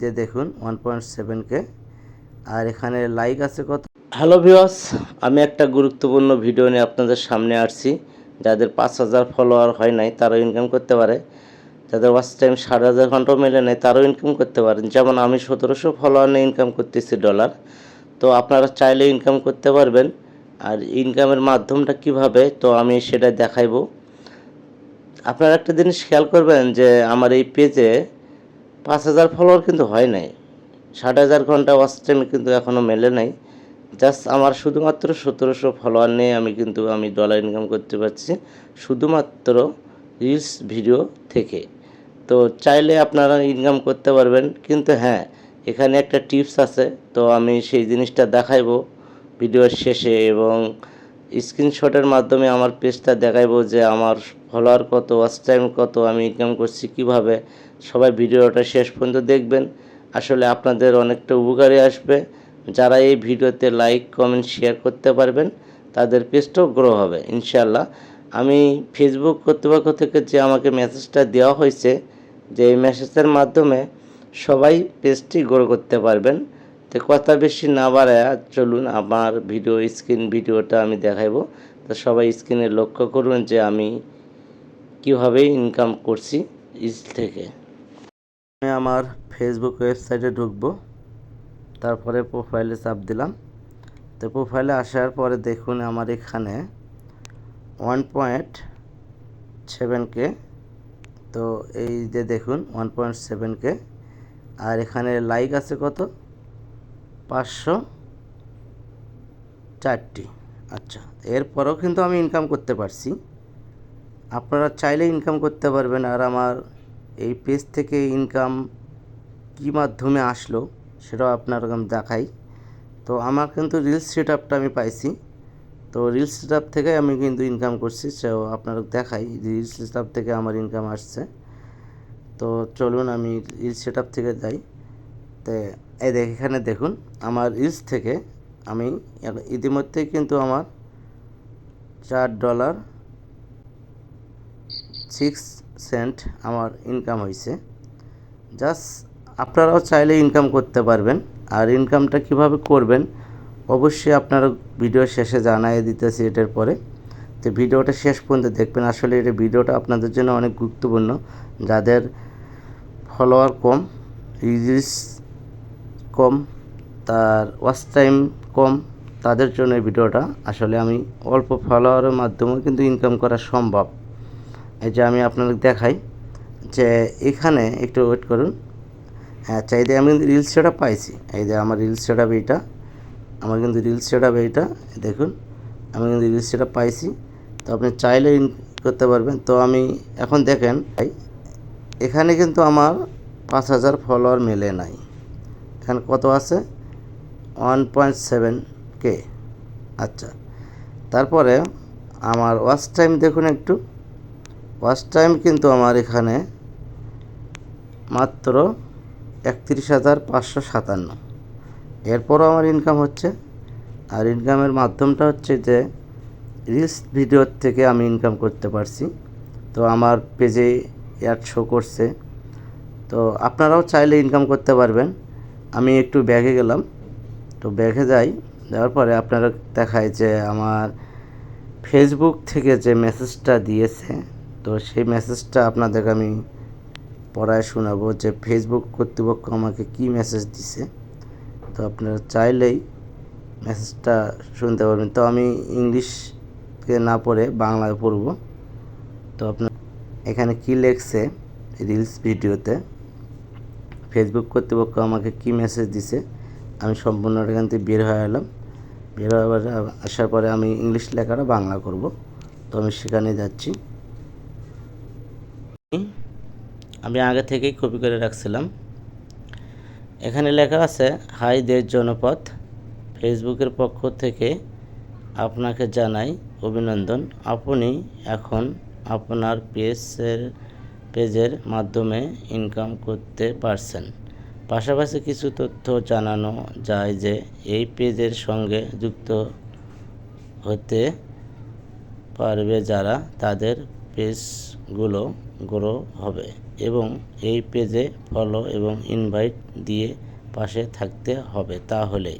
যে দেখুন one point সেভেনকে আর এখানে লাইক আছে কত? হ্যালো ভিওস আমি একটা গুরুত্বপূর্ণ ভিডিও নিয়ে আপনাদের সামনে আসছি। যাদের পাঁচ হাজার ফলোয়ার হয় নাই, তারাও ইনকাম করতে পারে। যাদের ওয়াচ টাইম সাড়ে হাজার ঘন্টাও মেলে নেয় তারাও ইনকাম করতে পারেন। যেমন আমি সতেরোশো ফলোয়ার নিয়ে ইনকাম করতেছি ডলার তো আপনারা চাইলে ইনকাম করতে পারবেন। আর ইনকামের মাধ্যমটা কীভাবে, তো আমি সেটা দেখাইবো। আপনারা একটা জিনিস খেয়াল করবেন যে, আমার এই পেজে পাঁচ হাজার ফলোয়ার কিন্তু হয় নাই। ষাট হাজার ঘণ্টা ওয়াচ টাইম কিন্তু এখনও মেলে নাই। জাস্ট আমার শুধুমাত্র সতেরোশো ফলোয়ার নিয়ে আমি কিন্তু আমি ডলার ইনকাম করতে পারছি শুধুমাত্র রিলস ভিডিও থেকে। তো চাইলে আপনারা ইনকাম করতে পারবেন, কিন্তু হ্যাঁ এখানে একটা টিপস আছে, তো আমি সেই জিনিসটা দেখাইবো ভিডিওর শেষে এবং স্ক্রিনশটের মাধ্যমে আমার পেজটা দেখাইবো যে আমার ফলোয়ার কত ওয়াচ টাইম কত, আমি ইনকাম করছি কীভাবে, সবাই ভিডিওটা শেষ পর্যন্ত দেখবেন। আসলে আপনাদের অনেকটা উপকারে আসবে। যারা এই ভিডিওতে লাইক কমেন্ট শেয়ার করতে পারবেন, তাদের পেজটাও গ্রো হবে ইনশাল্লাহ আমি ফেসবুক কর্তৃপক্ষ থেকে যে আমাকে মেসেজটা দেওয়া হয়েছে, যে এই মেসেজের মাধ্যমে সবাই পেজটি গ্রো করতে পারবেন। তো কথা বেশি না বাড়ায়, চলুন আমার ভিডিও স্ক্রিন ভিডিওটা আমি দেখাইবো। তো সবাই স্ক্রিনে লক্ষ্য করুন যে আমি কীভাবে ইনকাম করছি ইস থেকে? আমি আমার ফেসবুক ওয়েবসাইটে ঢুকবো, তারপরে প্রোফাইলে চাপ দিলাম। তো প্রোফাইলে আসার পরে দেখুন আমার এখানে ওয়ান পয়েন্ট সেভেন কে তো এই যে দেখুন ওয়ান পয়েন্ট সেভেন কে আর এখানে লাইক আছে কত? পাঁচশো চারটি। আচ্ছা এরপরেও কিন্তু আমি ইনকাম করতে পারছি। আপনারা চাইলে ইনকাম করতে পারবেন আর আমার এই পেজ থেকে ইনকাম কী মাধ্যমে আসলো সেটাও আপনার দেখাই। তো আমার কিন্তু রিলস সেট আপটা আমি পাইছি। তো রিলস সেট আপ থেকে আমি কিন্তু ইনকাম করছি সো আপনারা দেখাই। রিলস সেট আপ থেকে আমার ইনকাম আসছে। তো চলুন আমি রিলস সেট আপ থেকে যাই। তো এই দেখ, এখানে দেখুন, আমার রিলস থেকে আমি ইতিমধ্যেই কিন্তু আমার চার ডলার সিক্স সেন্ট আমার ইনকাম হয়েছে জাস্ট আপনারাও চাইলে ইনকাম করতে পারবেন। আর ইনকামটা কীভাবে করবেন, অবশ্যই আপনারা ভিডিও শেষে জানাই দিতেছি এটার পরে। তো ভিডিওটা শেষ পর্যন্ত দেখবেন। আসলে এটা ভিডিওটা আপনাদের জন্য অনেক গুরুত্বপূর্ণ। যাদের ফলোয়ার কম রিলিজ কম, তার ওয়াচ টাইম কম, তাদের জন্য এই ভিডিওটা। আসলে আমি অল্প ফলোয়ারের মাধ্যমেও কিন্তু ইনকাম করা সম্ভব। এই যে আমি আপনাদের দেখাই যে এখানে একটু ওয়েট করুন। হ্যাঁ আচ্ছা এই যে আমি কিন্তু রিলস সেট পাইছি। এই যে আমার রিলস সেট এইটা, আমার কিন্তু রিলস সেট এইটা, দেখুন, আমি কিন্তু রিলস সেট পাইছি। তো আপনি চাইলে ইন করতে পারবেন। তো আমি এখন দেখেন এখানে কিন্তু আমার পাঁচ হাজার ফলোয়ার মেলে নাই। এখানে কত আছে? ওয়ান পয়েন্ট সেভেন কে আচ্ছা তারপরে আমার ওয়াচ টাইম দেখুন একটু। ওয়াচ টাইম কিন্তু আমার এখানে মাত্র একত্রিশ হাজার পাঁচশো সাতান্ন। এরপরও আমার ইনকাম হচ্ছে। আর ইনকামের মাধ্যমটা হচ্ছে যে রিলস ভিডিওর থেকে আমি ইনকাম করতে পারছি। তো আমার পেজে অ্যাড শো করছে। তো আপনারাও চাইলে ইনকাম করতে পারবেন। আমি একটু ব্যাগে গেলাম। তো ব্যাগে যাই, যাওয়ার পরে আপনারা দেখায় যে আমার ফেসবুক থেকে যে মেসেজটা দিয়েছে তো সেই মেসেজটা আপনাদেরকে আমি পড়ায় শোনাবো যে ফেসবুক কর্তৃপক্ষ আমাকে কি মেসেজ দিছে। তো আপনারা চাইলেই মেসেজটা শুনতে পারবেন। তো আমি ইংলিশকে না পড়ে বাংলায় পড়ব। তো আপনার এখানে কি লেখছে রিলস ভিডিওতে? ফেসবুক কর্তৃপক্ষ আমাকে কি মেসেজ দিছে? আমি সম্পূর্ণ এখান থেকে বের হয়ে এলাম। বের হয়ে আসার পরে আমি ইংলিশ লেখাটা বাংলা করব। তো আমি সেখানে যাচ্ছি। আমি আগে থেকেই কপি করে রাখছিলাম। এখানে লেখা আছে, হাই দেশ জনপথ ফেসবুকের পক্ষ থেকে আপনাকে জানাই অভিনন্দন। আপনি এখন আপনার পেজের পেজের মাধ্যমে ইনকাম করতে পারছেন। পাশাপাশি কিছু তথ্য জানানো যায় যে, এই পেজের সঙ্গে যুক্ত হতে পারবে যারা তাদের পেজগুলো গ্রো হবে এবং এই পেজে ফলো এবং ইনভাইট দিয়ে পাশে থাকতে হবে। তাহলেই